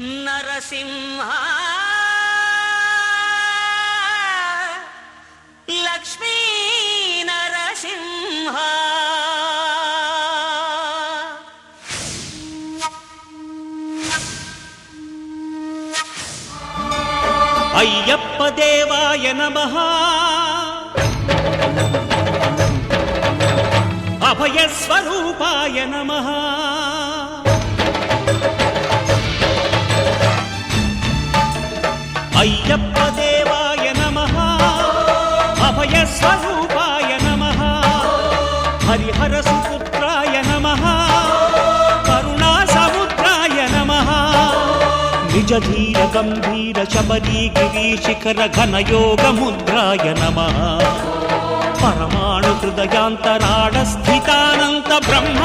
నరసింహ లక్ష్మీ నరసింహ. అయ్యప్ప దేవాయ నమ. అభయస్వరూపాయ నమ. అయ్యప్ప దేవాయ నమ. అభయ స్వరూపాయ నమ. హరిహర సుపుత్రాయ నమ. కరుణా సముద్రాయ నమ. నిజ ధీర గంభీర శబరీ గిరీ శిఖర ఘన ముద్రాయ నమ. పరమాణు హృదయాంతరాడ స్థితానంత బ్రహ్మ